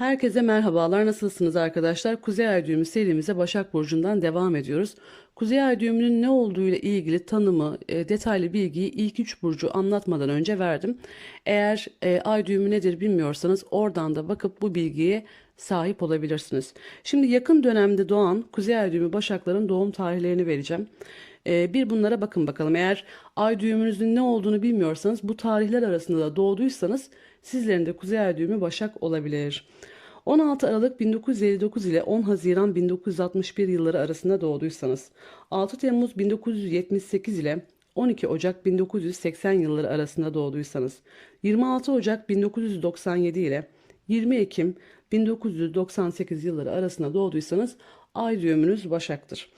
Herkese merhabalar. Nasılsınız arkadaşlar? Kuzey Ay düğümü serimize Başak Burcu'ndan devam ediyoruz. Kuzey Ay düğümünün ne olduğu ile ilgili tanımı, e, detaylı bilgiyi ilk üç burcu anlatmadan önce verdim. Eğer e, ay düğümü nedir bilmiyorsanız oradan da bakıp bu bilgiye sahip olabilirsiniz. Şimdi yakın dönemde doğan Kuzey Ay düğümü Başakların doğum tarihlerini vereceğim. E, bir bunlara bakın bakalım. Eğer ay düğümünüzün ne olduğunu bilmiyorsanız bu tarihler arasında da doğduysanız sizlerin de Kuzey Ay düğümü Başak olabilir. 16 Aralık 1959 ile 10 Haziran 1961 yılları arasında doğduysanız, 6 Temmuz 1978 ile 12 Ocak 1980 yılları arasında doğduysanız, 26 Ocak 1997 ile 20 Ekim 1998 yılları arasında doğduysanız ay düğümünüz Başak'tır.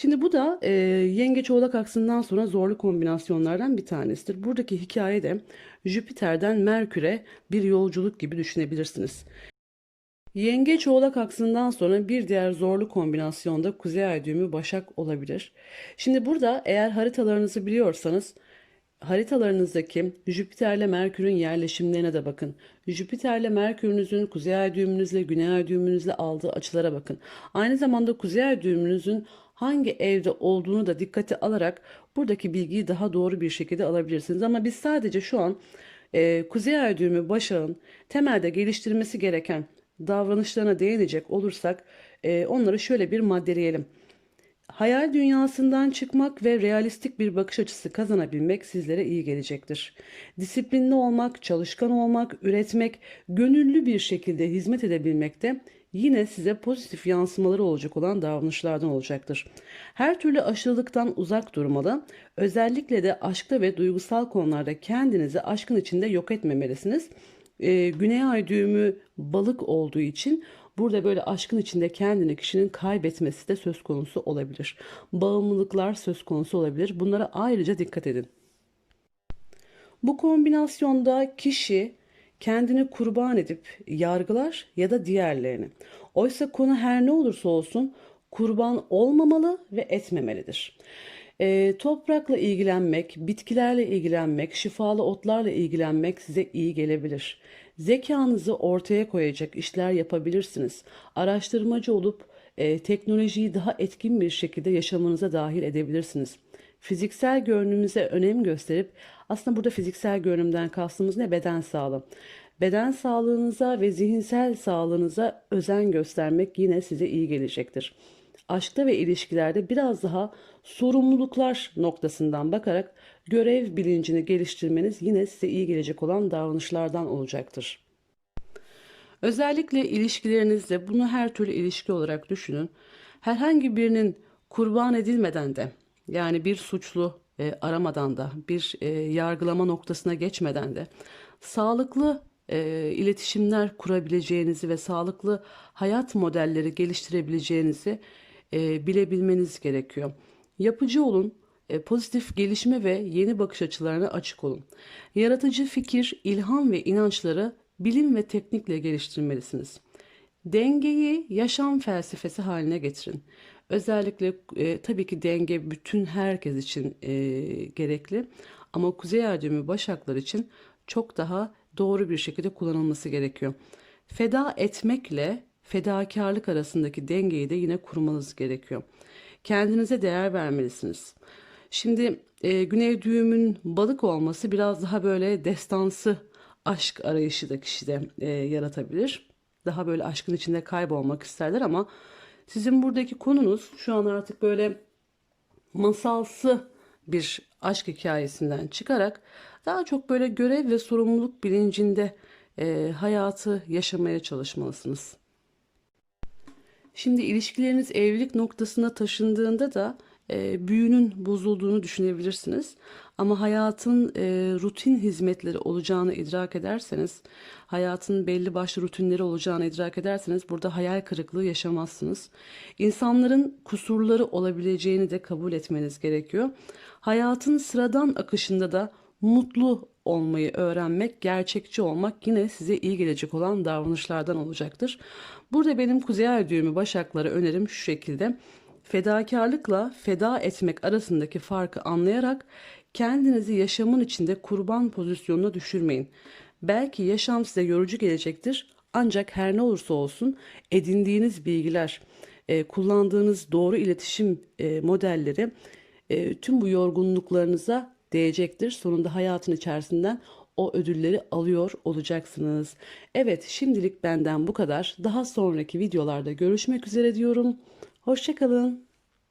Şimdi bu da e, yengeç oğlak aksından sonra zorlu kombinasyonlardan bir tanesidir. Buradaki hikaye de Jüpiter'den Merkür'e bir yolculuk gibi düşünebilirsiniz. Yengeç oğlak aksından sonra bir diğer zorlu kombinasyonda kuzey ay düğümü başak olabilir. Şimdi burada eğer haritalarınızı biliyorsanız haritalarınızdaki Jüpiter'le Merkür'ün yerleşimlerine de bakın. Jüpiter'le Merkür'ünüzün kuzey ay düğümünüzle güney ay düğümünüzle aldığı açılara bakın. Aynı zamanda kuzey ay düğümünüzün hangi evde olduğunu da dikkate alarak buradaki bilgiyi daha doğru bir şekilde alabilirsiniz. Ama biz sadece şu an e, kuzey ay düğümü başağın temelde geliştirmesi gereken davranışlarına değinecek olursak e, onları şöyle bir maddeleyelim. Hayal dünyasından çıkmak ve realistik bir bakış açısı kazanabilmek sizlere iyi gelecektir. Disiplinli olmak, çalışkan olmak, üretmek, gönüllü bir şekilde hizmet edebilmek de yine size pozitif yansımaları olacak olan davranışlardan olacaktır. Her türlü aşırılıktan uzak durmalı, özellikle de aşkta ve duygusal konularda kendinizi aşkın içinde yok etmemelisiniz. Ee, Güney ay düğümü balık olduğu için burada böyle aşkın içinde kendini kişinin kaybetmesi de söz konusu olabilir. Bağımlılıklar söz konusu olabilir. Bunlara ayrıca dikkat edin. Bu kombinasyonda kişi kendini kurban edip yargılar ya da diğerlerini. Oysa konu her ne olursa olsun kurban olmamalı ve etmemelidir. E, toprakla ilgilenmek, bitkilerle ilgilenmek, şifalı otlarla ilgilenmek size iyi gelebilir. Zekanızı ortaya koyacak işler yapabilirsiniz. Araştırmacı olup e, teknolojiyi daha etkin bir şekilde yaşamınıza dahil edebilirsiniz. Fiziksel görünümüze önem gösterip aslında burada fiziksel görünümden kastımız ne? Beden sağlığı. Beden sağlığınıza ve zihinsel sağlığınıza özen göstermek yine size iyi gelecektir. Aşkta ve ilişkilerde biraz daha sorumluluklar noktasından bakarak görev bilincini geliştirmeniz yine size iyi gelecek olan davranışlardan olacaktır. Özellikle ilişkilerinizde bunu her türlü ilişki olarak düşünün. Herhangi birinin kurban edilmeden de yani bir suçlu e, aramadan da bir e, yargılama noktasına geçmeden de sağlıklı e, iletişimler kurabileceğinizi ve sağlıklı hayat modelleri geliştirebileceğinizi e, bilebilmeniz gerekiyor. Yapıcı olun, e, pozitif gelişme ve yeni bakış açılarına açık olun. Yaratıcı fikir, ilham ve inançları bilim ve teknikle geliştirmelisiniz. Dengeyi yaşam felsefesi haline getirin. Özellikle e, tabii ki denge bütün herkes için e, gerekli ama kuzey düğümü başaklar için çok daha doğru bir şekilde kullanılması gerekiyor. Feda etmekle fedakarlık arasındaki dengeyi de yine kurmanız gerekiyor. Kendinize değer vermelisiniz. Şimdi e, güney düğümün balık olması biraz daha böyle destansı aşk arayışı da kişide e, yaratabilir. Daha böyle aşkın içinde kaybolmak isterler ama sizin buradaki konunuz şu an artık böyle masalsı bir aşk hikayesinden çıkarak daha çok böyle görev ve sorumluluk bilincinde e, hayatı yaşamaya çalışmalısınız. Şimdi ilişkileriniz evlilik noktasına taşındığında da e, büyünün bozulduğunu düşünebilirsiniz. Ama hayatın e, rutin hizmetleri olacağını idrak ederseniz, hayatın belli başlı rutinleri olacağını idrak ederseniz burada hayal kırıklığı yaşamazsınız. İnsanların kusurları olabileceğini de kabul etmeniz gerekiyor. Hayatın sıradan akışında da mutlu olmayı öğrenmek, gerçekçi olmak yine size iyi gelecek olan davranışlardan olacaktır. Burada benim kuzey ay düğümü başaklara önerim şu şekilde. Fedakarlıkla feda etmek arasındaki farkı anlayarak kendinizi yaşamın içinde kurban pozisyonuna düşürmeyin. Belki yaşam size yorucu gelecektir Ancak her ne olursa olsun edindiğiniz bilgiler, e, kullandığınız doğru iletişim e, modelleri e, tüm bu yorgunluklarınıza değecektir. Sonunda hayatın içerisinden o ödülleri alıyor olacaksınız. Evet, şimdilik benden bu kadar. Daha sonraki videolarda görüşmek üzere diyorum. Hoşçakalın.